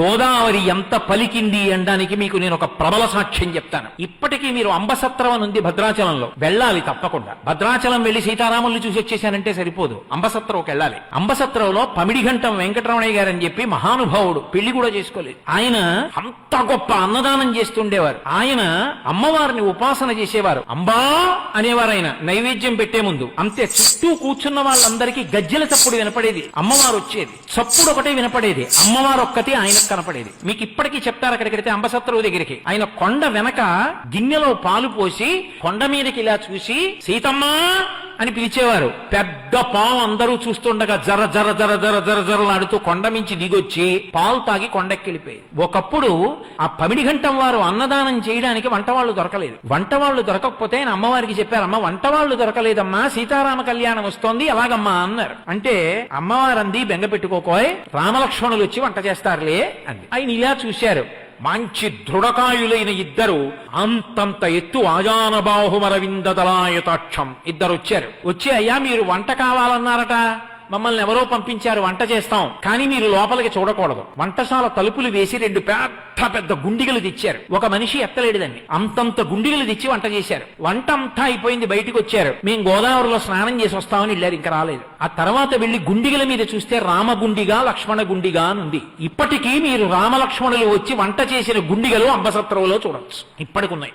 గోదావరి ఎంత పలికింది అనడానికి మీకు నేను ఒక ప్రబల సాక్ష్యం చెప్తాను. ఇప్పటికీ మీరు అంబసత్రం అని ఉంది భద్రాచలంలో వెళ్ళాలి తప్పకుండా. భద్రాచలం వెళ్ళి సీతారాముల్ని చూసి వచ్చేసానంటే సరిపోదు. అంబసత్రంకి వెళ్ళాలి. అంబసత్రంలో పమిడిఘంటం వెంకటరమణయ్య గారు అని చెప్పి మహానుభావుడు పెళ్ళి కూడా చేసుకోలేదు. ఆయన అంత గొప్ప అన్నదానం చేస్తుండేవారు. ఆయన అమ్మవారిని ఉపాసన చేసేవారు. అంబా అనేవారు ఆయన నైవేద్యం పెట్టే ముందు. అంతే చుట్టూ కూర్చున్న వాళ్ళందరికీ గజ్జెల చప్పుడు వినపడేది. అమ్మవారు వచ్చేది. చప్పుడు ఒకటే వినపడేది. అమ్మవారు ఒక్కటే ఆయన కనపడేది. మీకు ఇప్పటికీ చెప్తారు అక్కడికైతే అంబసత్రువు దగ్గరికి. ఆయన కొండ వెనక గిన్నెలో పాలు పోసి కొండ మీదకి ఇలా చూసి సీతమ్మా! అని పిలిచేవారు. పెద్ద పాము అందరూ చూస్తుండగా జర జర జర జర జర జరలాడుతూ కొండ మించి దిగొచ్చి పాలు తాగి కొండెక్కెళ్ళిపోయి ఒకప్పుడు ఆ పమిడిఘంటం వారు అన్నదానం చేయడానికి వంటవాళ్ళు దొరకలేదు. వంటవాళ్ళు దొరకకపోతే ఆయన అమ్మవారికి చెప్పారు అమ్మ వంటవాళ్ళు దొరకలేదమ్మా సీతారామ కళ్యాణం వస్తోంది ఎలాగమ్మా అన్నారు. అంటే అమ్మవారంది బెంగ పెట్టుకోకోయ్ రామలక్ష్మణులు వచ్చి వంట చేస్తారులే అంది. ఆయన ఇలా చూశారు. మంచి దృఢకాయులైన ఇద్దరు అంతంత ఎత్తు ఆజాన బాహుమరవిందదలాయతాక్షం ఇద్దరు వచ్చారు. వచ్చి అయ్యా మీరు వంట కావాలన్నారట. మమ్మల్ని ఎవరో పంపించారు వంట చేస్తాం. కానీ మీరు లోపలికి చూడకూడదు. వంటశాల తలుపులు వేసి రెండు పెద్ద పెద్ద గుండిగలు తెచ్చారు. ఒక మనిషి ఎత్తలేడుదండి. అంతంత గుండిగలు తెచ్చి వంట చేశారు. వంట అంతా అయిపోయింది బయటకు వచ్చారు. మేము గోదావరిలో స్నానం చేసి వస్తామని వెళ్ళారు ఇంకా రాలేదు. ఆ తర్వాత వెళ్ళి గుండిగల మీద చూస్తే రామగుండిగా లక్ష్మణ గుండిగా అని ఉంది. ఇప్పటికీ మీరు రామలక్ష్మణులు వచ్చి వంట చేసిన గుండిగలు అంబసత్రంలో చూడవచ్చు ఇప్పటికున్నాయి